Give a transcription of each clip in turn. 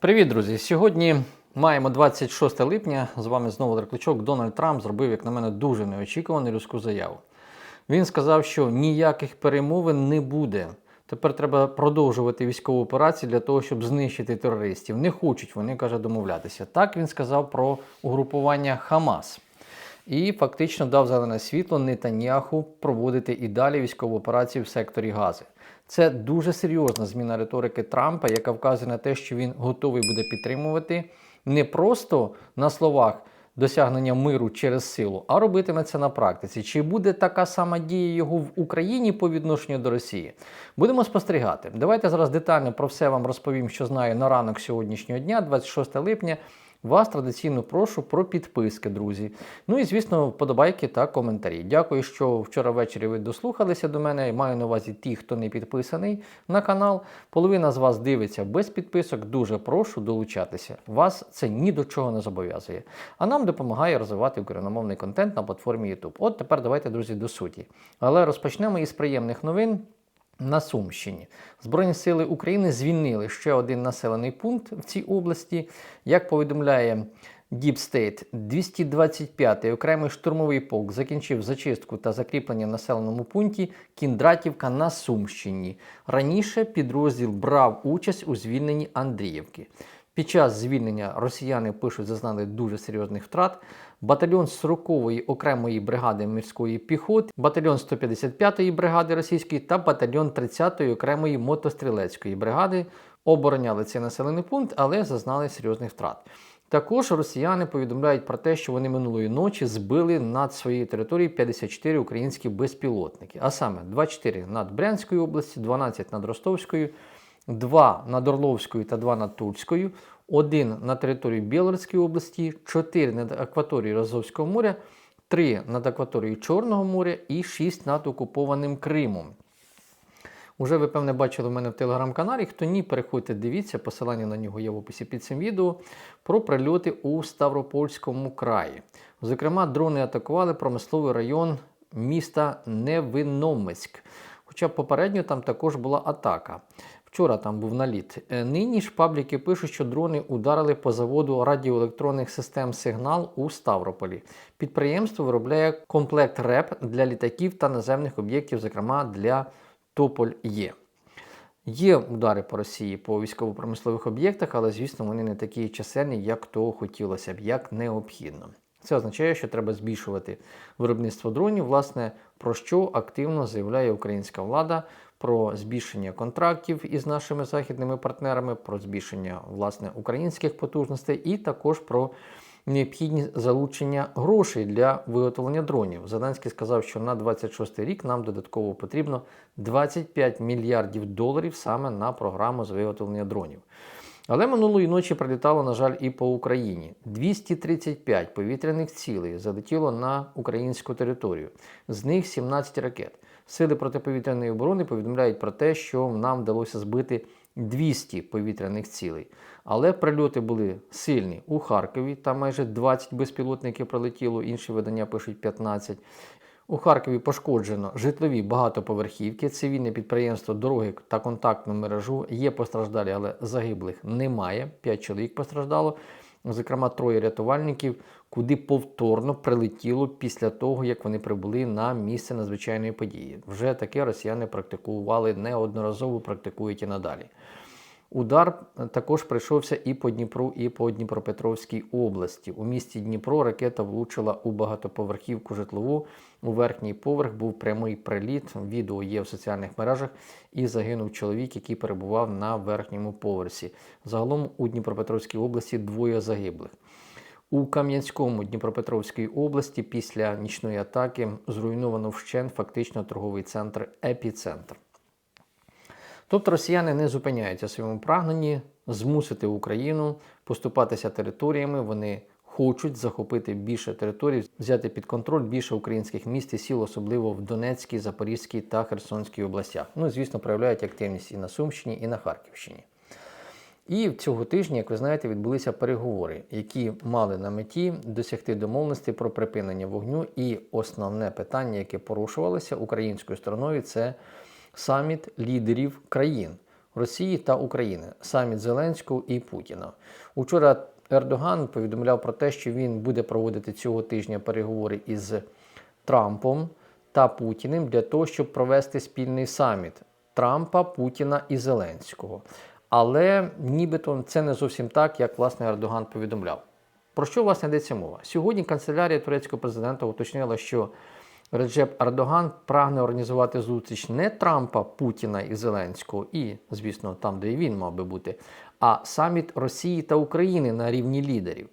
Привіт, друзі! Сьогодні маємо 26 липня. З вами знову Дракличок. Дональд Трамп зробив, як на мене, дуже неочікувану людську заяву. Він сказав, що ніяких перемовин не буде. Тепер треба продовжувати військову операцію для того, щоб знищити терористів. Не хочуть вони, каже, домовлятися. Так він сказав про угрупування Хамас. І фактично дав зелене світло Нетаньяху проводити і далі військову операцію в секторі Гази. Це дуже серйозна зміна риторики Трампа, яка вказує на те, що він готовий буде підтримувати не просто на словах досягнення миру через силу, а робитиме це на практиці. Чи буде така сама дія його в Україні по відношенню до Росії? Будемо спостерігати. Давайте зараз детально про все вам розповім, що знаю на ранок сьогоднішнього дня, 26 липня. Вас традиційно прошу про підписки, друзі. Ну і, звісно, вподобайки та коментарі. Дякую, що вчора ввечері ви дослухалися до мене. Маю на увазі ті, хто не підписаний на канал. Половина з вас дивиться без підписок. Дуже прошу долучатися. Вас це ні до чого не зобов'язує. А нам допомагає розвивати україномовний контент на платформі YouTube. От тепер давайте, друзі, до суті. Але розпочнемо із приємних новин. На Сумщині Збройні сили України звільнили ще один населений пункт в цій області. Як повідомляє Deep State, 225-й окремий штурмовий полк закінчив зачистку та закріплення в населеному пункті Кіндратівка на Сумщині. Раніше підрозділ брав участь у звільненні Андріївки. Під час звільнення росіяни пишуть, зазнали дуже серйозних втрат. Батальйон 40-ї окремої бригади морської піхоти, батальйон 155-ї бригади російської та батальйон 30-ї окремої мотострілецької бригади обороняли цей населений пункт, але зазнали серйозних втрат. Також росіяни повідомляють про те, що вони минулої ночі збили над своєю територією 54 українські безпілотники, а саме 24 над Брянською областю, 12 над Ростовською. 2 над Орловською та 2 над Тульською, 1 на території Білорської області, 4 над акваторією Розовського моря, 3 над акваторією Чорного моря і 6 над окупованим Кримом. Уже ви, певне, бачили в мене в телеграм-каналі. Хто ні, переходьте, дивіться, посилання на нього є в описі під цим відео про прильоти у Ставропольському краї. Зокрема, дрони атакували промисловий район міста Невиномиськ. Хоча попередньо там також була атака. Вчора там був наліт. Е, Нині ж пабліки пишуть, що дрони ударили по заводу радіоелектронних систем Сигнал у Ставрополі. Підприємство виробляє комплект РЕП для літаків та наземних об'єктів, зокрема для Тополь Є. Є удари по Росії по військово-промислових об'єктах, але, звісно, вони не такі чисельні, як того хотілося б, як необхідно. Це означає, що треба збільшувати виробництво дронів, власне, про що активно заявляє українська влада про збільшення контрактів із нашими західними партнерами, про збільшення власне українських потужностей, і також про необхідність залучення грошей для виготовлення дронів. Зеленський сказав, що на 26 рік нам додатково потрібно 25 мільярдів доларів саме на програму з виготовлення дронів. Але минулої ночі прилітало, на жаль, і по Україні. 235 повітряних цілей залетіло на українську територію, з них 17 ракет. Сили протиповітряної оборони повідомляють про те, що нам вдалося збити 200 повітряних цілей. Але прильоти були сильні у Харкові, там майже 20 безпілотників прилетіло, інші видання пишуть 15. У Харкові пошкоджено житлові багатоповерхівки, цивільне підприємство, дороги та контактну мережу. Є постраждалі, але загиблих немає. П'ять чоловік постраждало. Зокрема, троє рятувальників, куди повторно прилетіло після того, як вони прибули на місце надзвичайної події. Вже таке росіяни практикували неодноразово, практикують і надалі. Удар також прийшовся і по Дніпру, і по Дніпропетровській області. У місті Дніпро ракета влучила у багатоповерхівку житлову. У верхній поверх був прямий приліт. Відео є в соціальних мережах. І загинув чоловік, який перебував на верхньому поверсі. Загалом у Дніпропетровській області двоє загиблих. У Кам'янському Дніпропетровської області після нічної атаки зруйновано вщент фактично торговий центр Епіцентр. Тобто росіяни не зупиняються в своєму прагненні змусити Україну поступатися територіями. Вони хочуть захопити більше територій, взяти під контроль більше українських міст і сіл, особливо в Донецькій, Запорізькій та Херсонській областях. Ну, звісно, проявляють активність і на Сумщині, і на Харківщині. І цього тижня, як ви знаєте, відбулися переговори, які мали на меті досягти домовленості про припинення вогню. І основне питання, яке порушувалося українською стороною, це саміт лідерів країн Росії та України, саміт Зеленського і Путіна. Учора Ердоган повідомляв про те, що він буде проводити цього тижня переговори із Трампом та Путіним для того, щоб провести спільний саміт Трампа, Путіна і Зеленського. Але нібито це не зовсім так, як власне Ердоган повідомляв. Про що власне йдеться мова? Сьогодні канцелярія турецького президента уточнила, що Реджеп Ардоган прагне організувати зустріч не Трампа, Путіна і Зеленського, і, звісно, там, де він мав би бути, а саміт Росії та України на рівні лідерів.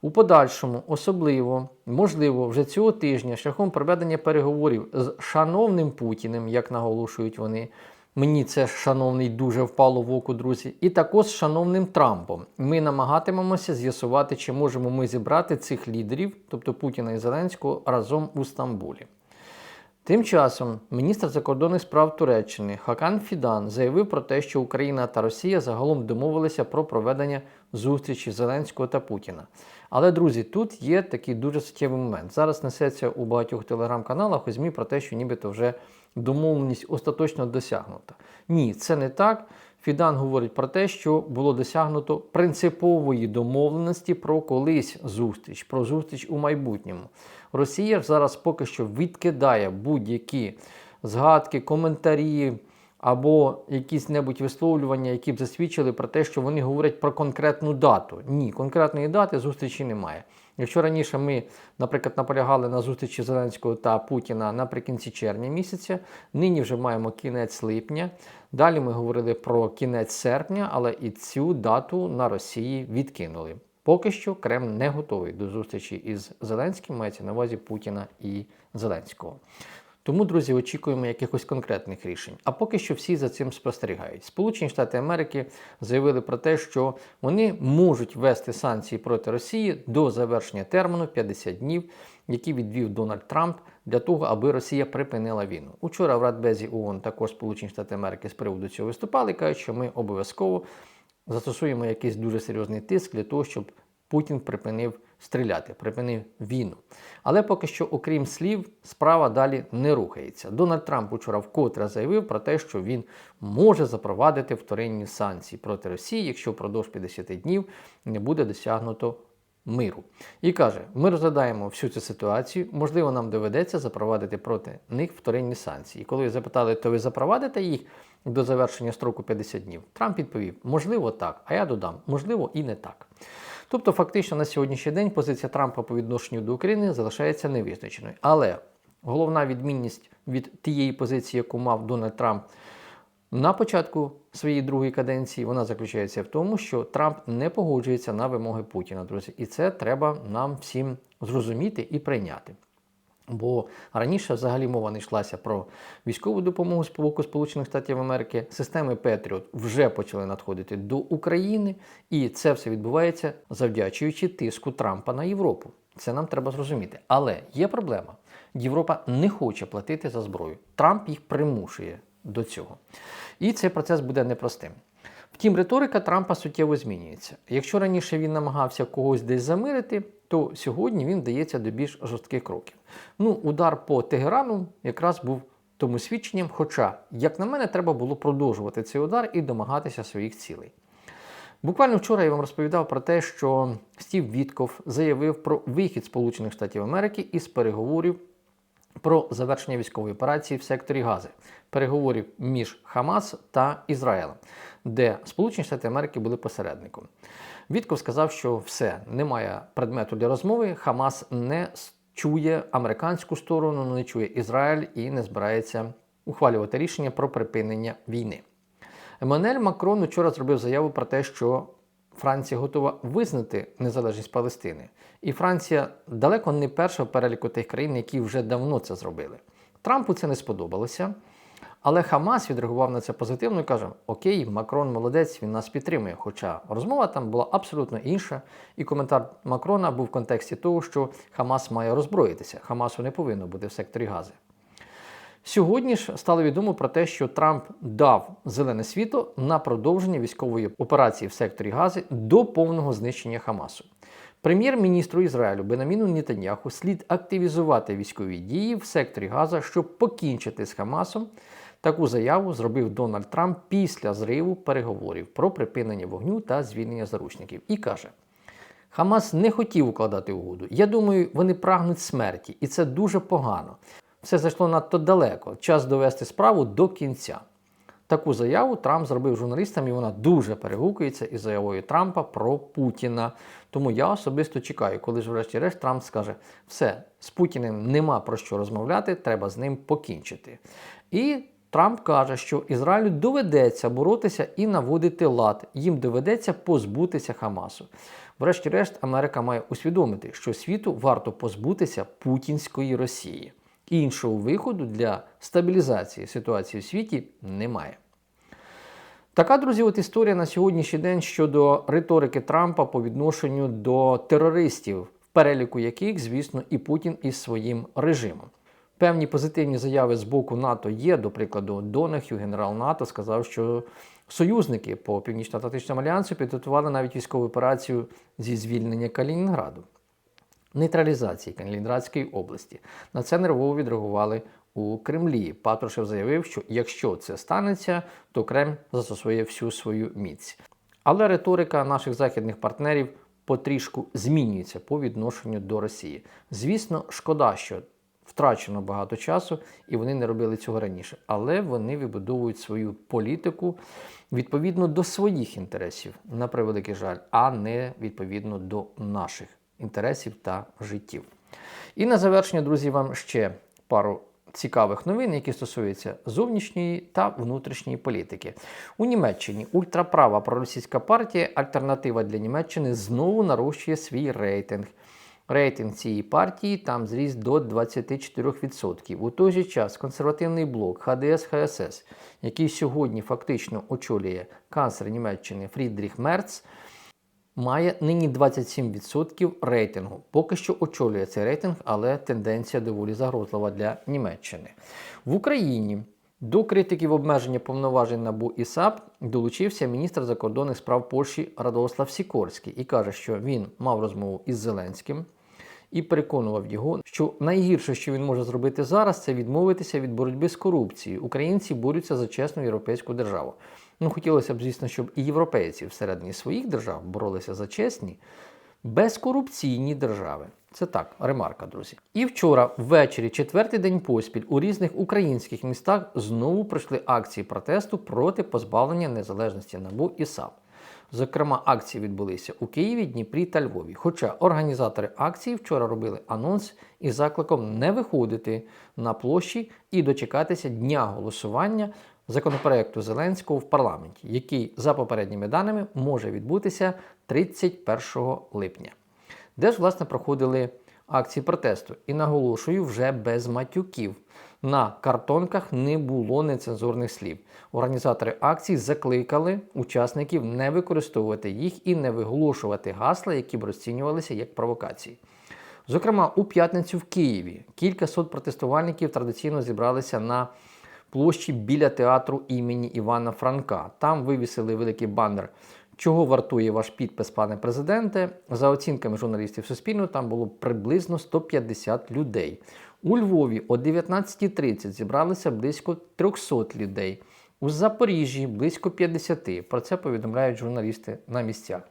У подальшому, особливо, можливо, вже цього тижня шляхом проведення переговорів з шановним Путіним, як наголошують вони. Мені це шановний дуже впало в око, друзі, і також шановним Трампом. Ми намагатимемося з'ясувати, чи можемо ми зібрати цих лідерів, тобто Путіна і Зеленського, разом у Стамбулі. Тим часом міністр закордонних справ Туреччини Хакан Фідан заявив про те, що Україна та Росія загалом домовилися про проведення зустрічі Зеленського та Путіна. Але, друзі, тут є такий дуже суттєвий момент. Зараз несеться у багатьох телеграм-каналах у ЗМІ про те, що нібито вже домовленість остаточно досягнута. Ні, це не так. Фідан говорить про те, що було досягнуто принципової домовленості про колись зустріч, про зустріч у майбутньому. Росія зараз поки що відкидає будь-які згадки, коментарі або якісь небудь висловлювання, які б засвідчили про те, що вони говорять про конкретну дату. Ні, конкретної дати зустрічі немає. Якщо раніше ми, наприклад, наполягали на зустрічі Зеленського та Путіна наприкінці червня місяця, нині вже маємо кінець липня. Далі ми говорили про кінець серпня, але і цю дату на Росії відкинули. Поки що Кремль не готовий до зустрічі із Зеленським, мається на увазі Путіна і Зеленського. Тому, друзі, очікуємо якихось конкретних рішень. А поки що всі за цим спостерігають. Сполучені Штати Америки заявили про те, що вони можуть ввести санкції проти Росії до завершення терміну 50 днів, які відвів Дональд Трамп для того, аби Росія припинила війну. Учора в Радбезі ООН також Сполучені Штати Америки з приводу цього виступали кажуть, що ми обов'язково застосуємо якийсь дуже серйозний тиск для того, щоб Путін припинив стріляти, припинив війну. Але поки що, окрім слів, справа далі не рухається. Дональд Трамп учора вкотре заявив про те, що він може запровадити вторинні санкції проти Росії, якщо впродовж 50 днів не буде досягнуто миру. І каже: ми розглядаємо всю цю ситуацію, можливо, нам доведеться запровадити проти них вторинні санкції. І коли запитали, то ви запровадите їх до завершення строку 50 днів, Трамп відповів: можливо, так, а я додам, можливо, і не так. Тобто, фактично на сьогоднішній день позиція Трампа по відношенню до України залишається невизначеною. Але головна відмінність від тієї позиції, яку мав Дональд Трамп на початку своєї другої каденції, вона заключається в тому, що Трамп не погоджується на вимоги Путіна, друзі. І це треба нам всім зрозуміти і прийняти. Бо раніше взагалі мова не йшлася про військову допомогу з боку Сполучених Штатів Америки. Системи Петріот вже почали надходити до України, і це все відбувається завдячуючи тиску Трампа на Європу. Це нам треба зрозуміти. Але є проблема: Європа не хоче платити за зброю. Трамп їх примушує до цього. І цей процес буде непростим. Втім, риторика Трампа суттєво змінюється. Якщо раніше він намагався когось десь замирити, то сьогодні він вдається до більш жорстких кроків. Ну, удар по Тегерану якраз був тому свідченням, хоча, як на мене, треба було продовжувати цей удар і домагатися своїх цілей. Буквально вчора я вам розповідав про те, що Стів Вітков заявив про вихід Сполучених Штатів Америки із переговорів про завершення військової операції в секторі Гази, переговорів між Хамас та Ізраїлем, де Сполучені Штати Америки були посередником. Вітков сказав, що все, немає предмету для розмови. Хамас не чує американську сторону, не чує Ізраїль і не збирається ухвалювати рішення про припинення війни. Еммануель Макрон вчора зробив заяву про те, що Франція готова визнати незалежність Палестини. І Франція далеко не перша в переліку тих країн, які вже давно це зробили. Трампу це не сподобалося. Але Хамас відреагував на це позитивно і каже: Окей, Макрон молодець, він нас підтримує. Хоча розмова там була абсолютно інша, і коментар Макрона був в контексті того, що Хамас має роззброїтися. Хамасу не повинно бути в секторі Гази. Сьогодні ж стало відомо про те, що Трамп дав зелене світло на продовження військової операції в секторі Гази до повного знищення Хамасу. Прем'єр-міністру Ізраїлю Бенаміну Нетаньяху слід активізувати військові дії в секторі Газа, щоб покінчити з Хамасом Таку заяву зробив Дональд Трамп після зриву переговорів про припинення вогню та звільнення заручників і каже. Хамас не хотів укладати угоду. Я думаю, вони прагнуть смерті, і це дуже погано. Все зайшло надто далеко. Час довести справу до кінця. Таку заяву Трамп зробив журналістам, і вона дуже перегукується із заявою Трампа про Путіна. Тому я особисто чекаю, коли ж, врешті-решт, Трамп скаже: все, з Путіним нема про що розмовляти, треба з ним покінчити. І Трамп каже, що Ізраїлю доведеться боротися і наводити лад. Їм доведеться позбутися Хамасу. Врешті-решт, Америка має усвідомити, що світу варто позбутися путінської Росії. Іншого виходу для стабілізації ситуації в світі немає. Така, друзі, от історія на сьогоднішній день щодо риторики Трампа по відношенню до терористів, в переліку яких, звісно, і Путін із своїм режимом. Певні позитивні заяви з боку НАТО є. До прикладу, Донахю, генерал НАТО, сказав, що союзники по Північно-Атлантичному альянсу підготували навіть військову операцію зі звільнення Калінінграду, нейтралізації Калінінградської області. На це нервово відреагували у Кремлі. Патрушев заявив, що якщо це станеться, то Кремль застосує всю свою міць. Але риторика наших західних партнерів потрішку змінюється по відношенню до Росії. Звісно, шкода, що втрачено багато часу, і вони не робили цього раніше. Але вони вибудовують свою політику відповідно до своїх інтересів, на превеликий жаль, а не відповідно до наших інтересів та життів. І на завершення, друзі, вам ще пару цікавих новин, які стосуються зовнішньої та внутрішньої політики. У Німеччині ультраправа проросійська партія Альтернатива для Німеччини знову нарощує свій рейтинг. Рейтинг цієї партії там зріс до 24%. У той же час консервативний блок ХДС ХСС, який сьогодні фактично очолює канцлер Німеччини Фрідріх Мерц, має нині 27% рейтингу. Поки що очолює цей рейтинг, але тенденція доволі загрозлива для Німеччини. В Україні до критиків обмеження повноважень НАБУ і САП долучився міністр закордонних справ Польщі Радослав Сікорський і каже, що він мав розмову із Зеленським. І переконував його, що найгірше, що він може зробити зараз, це відмовитися від боротьби з корупцією. Українці борються за чесну європейську державу. Ну, хотілося б, звісно, щоб і європейці всередині своїх держав боролися за чесні, безкорупційні держави. Це так, ремарка, друзі. І вчора, ввечері, четвертий день поспіль, у різних українських містах знову пройшли акції протесту проти позбавлення незалежності НАБУ і САП. Зокрема, акції відбулися у Києві, Дніпрі та Львові. Хоча організатори акції вчора робили анонс із закликом не виходити на площі і дочекатися дня голосування законопроекту Зеленського в парламенті, який, за попередніми даними, може відбутися 31 липня, де ж, власне, проходили акції протесту. І наголошую, вже без матюків. На картонках не було нецензурних слів. Організатори акцій закликали учасників не використовувати їх і не виголошувати гасла, які б розцінювалися як провокації. Зокрема, у п'ятницю в Києві кількасот протестувальників традиційно зібралися на площі біля театру імені Івана Франка. Там вивісили великий банер. Чого вартує ваш підпис, пане президенте? За оцінками журналістів Суспільного, там було приблизно 150 людей. У Львові о 19.30 зібралися близько 300 людей. У Запоріжжі близько 50. Про це повідомляють журналісти на місцях.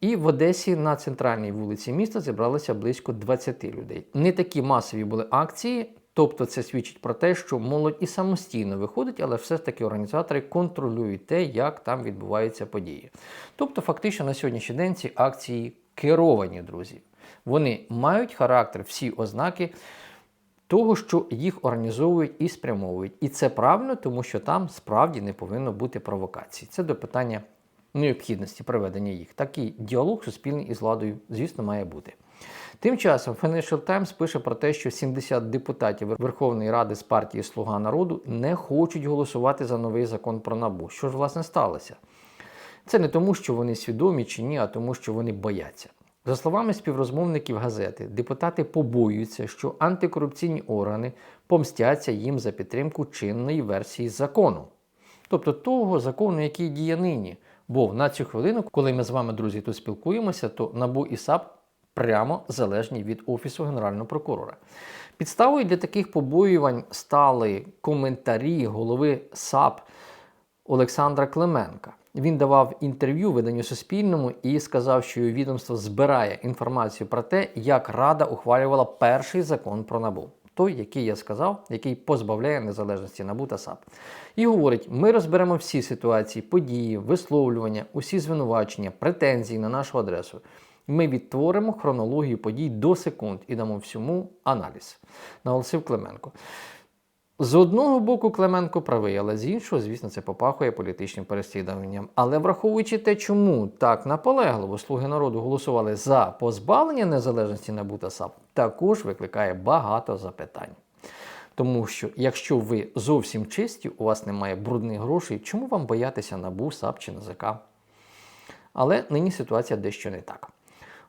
І в Одесі на центральній вулиці міста зібралося близько 20 людей. Не такі масові були акції, тобто це свідчить про те, що молодь і самостійно виходить, але все ж таки організатори контролюють те, як там відбуваються події. Тобто, фактично на сьогоднішній день ці акції керовані, друзі. Вони мають характер, всі ознаки того, що їх організовують і спрямовують. І це правильно, тому що там справді не повинно бути провокацій. Це до питання необхідності проведення їх. Такий діалог суспільний із владою, звісно, має бути. Тим часом Financial Times пише про те, що 70 депутатів Верховної Ради з партії Слуга народу не хочуть голосувати за новий закон про набу. Що ж власне сталося? Це не тому, що вони свідомі чи ні, а тому, що вони бояться. За словами співрозмовників газети, депутати побоюються, що антикорупційні органи помстяться їм за підтримку чинної версії закону, тобто того закону, який діє нині. Бо на цю хвилину, коли ми з вами, друзі, тут спілкуємося, то НАБУ і САП прямо залежні від Офісу Генерального прокурора. Підставою для таких побоювань стали коментарі голови САП Олександра Клименка. Він давав інтерв'ю виданню Суспільному і сказав, що відомство збирає інформацію про те, як Рада ухвалювала перший закон про набу. Той, який я сказав, який позбавляє незалежності НАБУ та САП. І говорить: ми розберемо всі ситуації, події, висловлювання, усі звинувачення, претензії на нашу адресу. Ми відтворимо хронологію подій до секунд і дамо всьому аналіз, наголосив Клименко. З одного боку, Клименко правий, але з іншого, звісно, це попахує політичним переслідуванням. Але враховуючи те, чому так наполегливо слуги народу голосували за позбавлення незалежності НАБУ та САП, також викликає багато запитань. Тому що, якщо ви зовсім чисті, у вас немає брудних грошей, чому вам боятися НАБУ, САП чи НАЗК? Але нині ситуація дещо не так.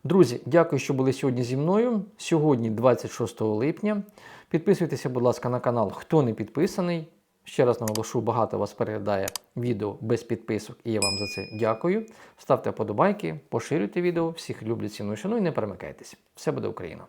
Друзі, дякую, що були сьогодні зі мною. Сьогодні, 26 липня. Підписуйтеся, будь ласка, на канал, хто не підписаний. Ще раз наголошу, багато вас переглядає відео без підписок, і я вам за це дякую. Ставте вподобайки, поширюйте відео, всіх люблю, ціну, шану і не перемикайтесь. Все буде Україна!